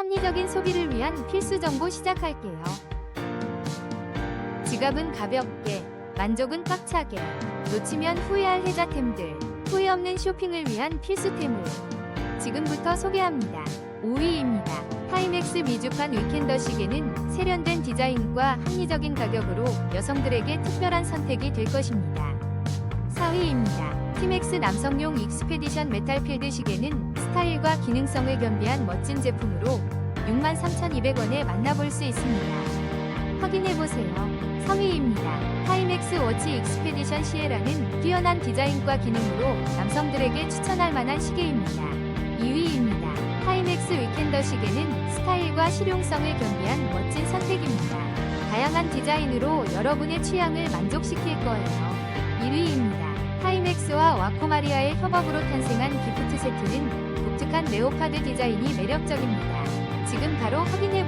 합리적인 소비를 위한 필수 정보 시작할게요. 지갑은 가볍게, 만족은 꽉차게, 놓치면 후회할 혜자템들, 후회 없는 쇼핑을 위한 필수템을 지금부터 소개합니다. 5위입니다. 타이맥스 미주판 위켄더 시계는 세련된 디자인과 합리적인 가격으로 여성들에게 특별한 선택이 될 것입니다. 4위입니다. 티맥스 남성용 익스페디션 메탈필드 시계는 스타일과 기능성을 겸비한 멋진 제품으로 63,200원에 만나볼 수 있습니다. 확인해보세요. 3위입니다. 타이맥스 워치 익스페디션 시에라는 뛰어난 디자인과 기능으로 남성들에게 추천할 만한 시계입니다. 2위입니다. 타이맥스 위켄더 시계는 스타일과 실용성을 겸비한 멋진 선택입니다. 다양한 디자인으로 여러분의 취향을 만족시킬 거예요. 1위입니다. 타이맥스와 와코마리아의 협업으로 탄생한 기프트 세트는 독특한 레오파드 디자인이 매력적입니다. 지금 바로 확인해